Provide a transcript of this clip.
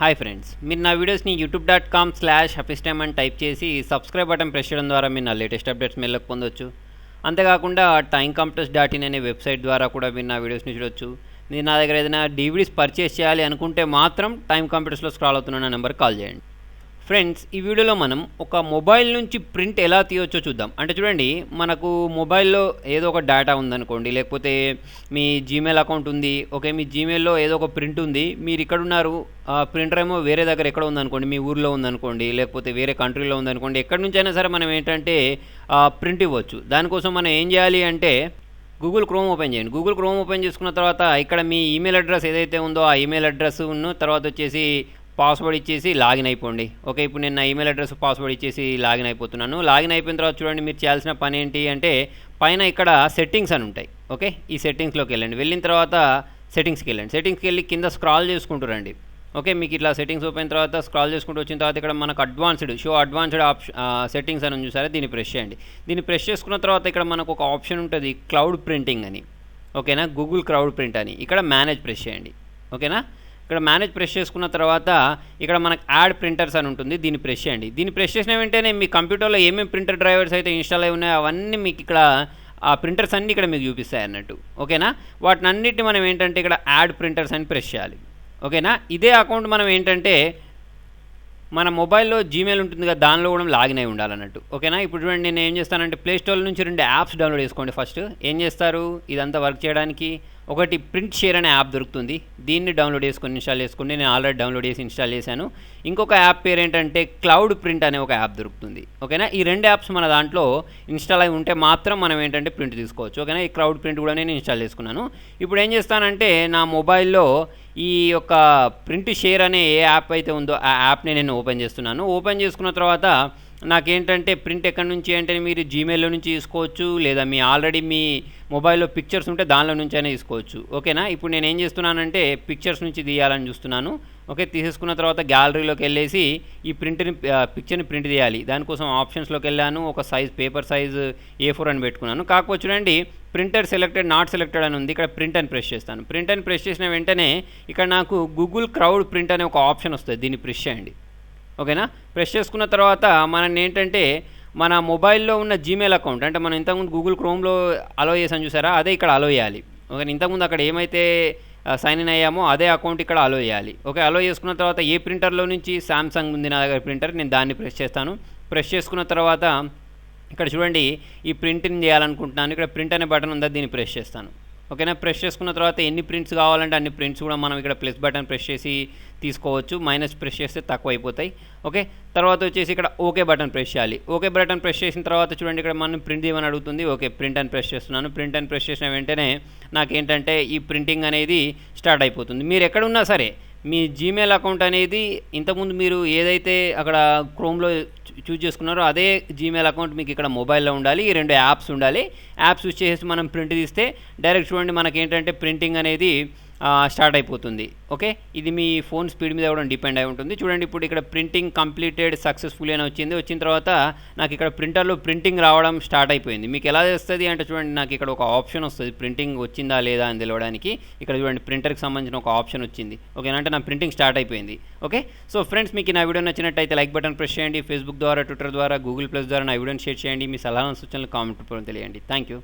Hi friends మీరు నా వీడియోస్ని YouTube dot com slash Hafeez time అని టైప్ చేసి సబ్స్క్రైబ్ బటన్ ప్రెస్ చేయడం ద్వారా మీరు నా లేటెస్ట్ అప్డేట్స్ మెల్లకు పొందొచ్చు. అంతేకాకుండా టైం కంప్యూటర్స్ డాట్ ఇన్ అనే వెబ్సైట్ ద్వారా కూడా మీరు నా వీడియోస్ని చూడొచ్చు. మీరు నా దగ్గర ఏదైనా డీవీడీస్ పర్చేస్ చేయాలి అనుకుంటే మాత్రం టైం కంప్యూటర్స్లో స్క్రాల్ అవుతున్న నా నెంబర్ కాల్ చేయండి. ఫ్రెండ్స్ ఈ వీడియోలో మనం ఒక మొబైల్ నుంచి ప్రింట్ ఎలా తీయొచ్చో చూద్దాం. అంటే చూడండి మనకు మొబైల్లో ఏదో ఒక డేటా ఉందనుకోండి లేకపోతే మీ జీమెయిల్ అకౌంట్ ఉంది ఓకే మీ జీమెయిల్లో ఏదో ఒక ప్రింట్ ఉంది మీరు ఇక్కడ ఉన్నారు ఆ ప్రింటర్ ఏమో వేరే దగ్గర ఎక్కడ ఉందనుకోండి మీ ఊర్లో ఉందనుకోండి లేకపోతే వేరే కంట్రీలో ఉందనుకోండి ఎక్కడి నుంచైనా సరే మనం ఏంటంటే ప్రింట్ ఇవ్వచ్చు. దానికోసం మనం ఏం చేయాలి అంటే గూగుల్ క్రోమ్ ఓపెన్ చేయండి. గూగుల్ క్రోమ్ ఓపెన్ చేసుకున్న తర్వాత ఇక్కడ మీ ఈమెయిల్ అడ్రస్ ఏదైతే ఉందో ఆ ఈమెయిల్ అడ్రస్ ఉన్న తర్వాత వచ్చేసి పాస్వర్డ్ ఇచ్చేసి లాగిన్ అయిపోండి. ఓకే ఇప్పుడు నేను నా ఈమెయిల్ అడ్రస్ పాస్వర్డ్ ఇచ్చేసి లాగిన్ అయిపోతున్నాను. లాగిన్ అయిపోయిన తర్వాత చూడండి మీరు చేయాల్సిన పని ఏంటి అంటే పైన ఇక్కడ సెట్టింగ్స్ అని ఉంటాయి. ఓకే ఈ సెట్టింగ్స్లోకి వెళ్ళండి. వెళ్ళిన తర్వాత సెట్టింగ్స్కి వెళ్ళండి. సెట్టింగ్స్కి వెళ్ళి కింద స్క్రాల్ చేసుకుంటురండి ఓకే మీకు ఇట్లా సెట్టింగ్స్ ఓపెన్ తర్వాత స్క్రాల్ చేసుకుంటూ వచ్చిన తర్వాత ఇక్కడ మనకు advanced show advanced option settings అని చూసారా? దీన్ని ప్రెస్ చేయండి. దీన్ని ప్రెస్ చేసుకున్న తర్వాత ఇక్కడ మనకు ఒక ఆప్షన్ ఉంటుంది క్లౌడ్ ప్రింటింగ్ అని. ఓకేనా గూగుల్ క్రౌడ్ ప్రింట్ అని. ఇక్కడ మేనేజ్ ప్రెస్ చేయండి. ఓకేనా ఇక్కడ మేనేజ్ ప్రెస్ చేసుకున్న తర్వాత ఇక్కడ మనకు యాడ్ ప్రింటర్స్ అని ఉంటుంది దీన్ని ప్రెస్ చేయండి. దీన్ని ప్రెస్ చేసిన వెంటనే మీ కంప్యూటర్లో ఏమేమి ప్రింటర్ డ్రైవర్స్ అయితే ఇన్స్టాల్ అయి ఉన్నాయో అవన్నీ మీకు ఇక్కడ ఆ ప్రింటర్స్ అన్నీ ఇక్కడ మీకు చూపిస్తాయి అన్నట్టు. ఓకేనా? వాటిని అన్నిటిని మనం ఏంటంటే ఇక్కడ యాడ్ ప్రింటర్స్ అని ప్రెస్ చేయాలి. ఓకేనా? ఇదే అకౌంట్ మనం ఏంటంటే మన మొబైల్లో జీమెయిల్ ఉంటుంది కదా దానిలో కూడా లాగిన్ అయి ఉండాలన్నట్టు. ఓకేనా? ఇప్పుడు చూడండి నేను ఏం చేస్తానంటే ప్లేస్టోర్ నుంచి రెండు యాప్స్ డౌన్లోడ్ చేసుకోండి ఫస్ట్ ఏం చేస్తారు? ఇదంతా వర్క్ చేయడానికి. ఒకటి ప్రింట్ షేర్ అనే యాప్ దొరుకుతుంది. దీన్ని డౌన్లోడ్ చేసుకొని ఇన్స్టాల్ చేసుకోండి. నేను ఆల్రెడీ డౌన్లోడ్ చేసి ఇన్స్టాల్ చేశాను. ఇంకొక యాప్ పేరు ఏంటంటే క్లౌడ్ ప్రింట్ అనే ఒక యాప్ దొరుకుతుంది. ఓకేనా? ఈ రెండు యాప్స్ మన దాంట్లో ఇన్స్టాల్ అయి ఉంటే మాత్రం మనం ఏంటంటే ప్రింట్ తీసుకోవచ్చు. ఓకేనా? ఈ క్లౌడ్ ప్రింట్ కూడా నేను ఇన్స్టాల్ చేసుకున్నాను. ఇప్పుడు ఏం చేస్తానంటే నా మొబైల్లో ఈ యొక్క ప్రింట్ షేర్ అనే ఏ యాప్ అయితే ఉందో ఆ యాప్ని నేను ఓపెన్ చేస్తున్నాను. ఓపెన్ చేసుకున్న తర్వాత నాకేంటంటే ప్రింట్ ఎక్కడి నుంచి అంటే మీరు జీమెయిల్లో నుంచి తీసుకోవచ్చు లేదా మీ ఆల్రెడీ మీ మొబైల్లో పిక్చర్స్ ఉంటే దానిలో నుంచి అయినా తీసుకోవచ్చు. ఓకేనా? ఇప్పుడు నేను ఏం చేస్తున్నానంటే పిక్చర్స్ నుంచి తీయాలని చూస్తున్నాను. ఓకే తీసేసుకున్న తర్వాత గ్యాలరీలోకి వెళ్ళేసి ఈ ప్రింట్ని పిక్చర్ని ప్రింట్ తీయాలి. దానికోసం ఆప్షన్స్లోకి వెళ్ళాను. ఒక size paper size A four అని పెట్టుకున్నాను. కాకపోతే చూడండి ప్రింటర్ సెలెక్టెడ్ నాట్ సెలెక్టెడ్ అని ఉంది. ఇక్కడ ప్రింట్ అని ప్రెస్ చేస్తాను. ప్రింట్ అని ప్రెస్ చేసిన వెంటనే ఇక్కడ నాకు గూగుల్ క్రౌడ్ ప్రింట్ అనే ఒక ఆప్షన్ వస్తుంది. దీన్ని ప్రెస్ చేయండి. ఓకేనా? ప్రెస్ చేసుకున్న తర్వాత మనం ఏంటంటే మన మొబైల్లో ఉన్న జీమెయిల్ అకౌంట్ అంటే మనం ఇంతకుముందు గూగుల్ క్రోమ్లో అలో చేసాను చూసారా? అదే ఇక్కడ అలో చేయాలి. ఓకే ఇంతకుముందు అక్కడ ఏమైతే సైన్ ఇన్ అయ్యామో అదే అకౌంట్ ఇక్కడ అలో చేయాలి. ఓకే? అలో చేసుకున్న తర్వాత ఏ ప్రింటర్లో నుంచి? సామ్సంగ్ ఉంది నా దగ్గర ప్రింటర్ నేను దాన్ని ప్రెస్ చేస్తాను. ప్రెస్ చేసుకున్న తర్వాత ఇక్కడ చూడండి ఈ ప్రింటింగ్ చేయాలనుకుంటున్నాను. ఇక్కడ ప్రింట్ అనే బటన్ ఉందా? దీన్ని ప్రెస్ చేస్తాను. ఓకేనా? ప్రెస్ చేసుకున్న తర్వాత ఎన్ని ప్రింట్స్ కావాలంటే అన్ని ప్రింట్స్ కూడా మనం ఇక్కడ ప్లస్ బటన్ ప్రెస్ చేసి తీసుకోవచ్చు. మైనస్ ప్రెస్ చేస్తే తక్కువ అయిపోతాయి. ఓకే తర్వాత వచ్చేసి ఇక్కడ ఓకే బటన్ ప్రెస్ చేయాలి. ఓకే బటన్ ప్రెస్ చేసిన తర్వాత చూడండి ఇక్కడ మనం ప్రింట్ చేయమని అడుగుతుంది? ఓకే ప్రింట్ అని ప్రెస్ చేస్తున్నాను. ప్రింట్ అని ప్రెస్ చేసిన వెంటనే నాకేంటంటే ఈ ప్రింటింగ్ అనేది స్టార్ట్ అయిపోతుంది. మీరు ఎక్కడున్నా సరే మీ జీమెయిల్ అకౌంట్ అనేది ఇంతకుముందు మీరు ఏదైతే అక్కడ క్రోమ్లో చూజ్ చేసుకున్నారో అదే జీమెయిల్ అకౌంట్ మీకు ఇక్కడ మొబైల్లో ఉండాలి. ఈ రెండు యాప్స్ ఉండాలి. యాప్స్ యూజ్ చేసి మనం ప్రింట్ తీస్తే డైరెక్ట్ చూడండి మనకి ఏంటంటే ప్రింటింగ్ అనేది స్టార్ట్ అయిపోతుంది. ఓకే? ఇది మీ ఫోన్ స్పీడ్ మీద కూడా డిపెండ్ అయి ఉంటుంది. చూడండి ఇప్పుడు ఇక్కడ ప్రింటింగ్ కంప్లీటెడ్ సక్సెస్ఫుల్ అని వచ్చింది. వచ్చిన తర్వాత నాకు ఇక్కడ ప్రింటర్లో ప్రింటింగ్ రావడం స్టార్ట్ అయిపోయింది. మీకు ఎలా తెస్తుంది అంటే చూడండి నాకు ఇక్కడ ఒక ఆప్షన్ వస్తుంది. ప్రింటింగ్ వచ్చిందా లేదా అని తెలవడానికి ఇక్కడ చూడండి ప్రింటర్కి సంబంధించిన ఒక ఆప్షన్ వచ్చింది. ఓకే అంటే నా ప్రింటింగ్ స్టార్ట్ అయిపోయింది. ఓకే? సో ఫ్రెండ్స్ మీకు నా వీడియో నచ్చినట్టయితే లైక్ బటన్ ప్రెస్ చేయండి. ఫేస్బుక్ ద్వారా ట్విట్టర్ ద్వారా గూగుల్ ప్లస్ ద్వారా నా వీడియోని షేర్ చేయండి. మీ సలహా సూచనలు కామెంట్ తెలియండి. Thank you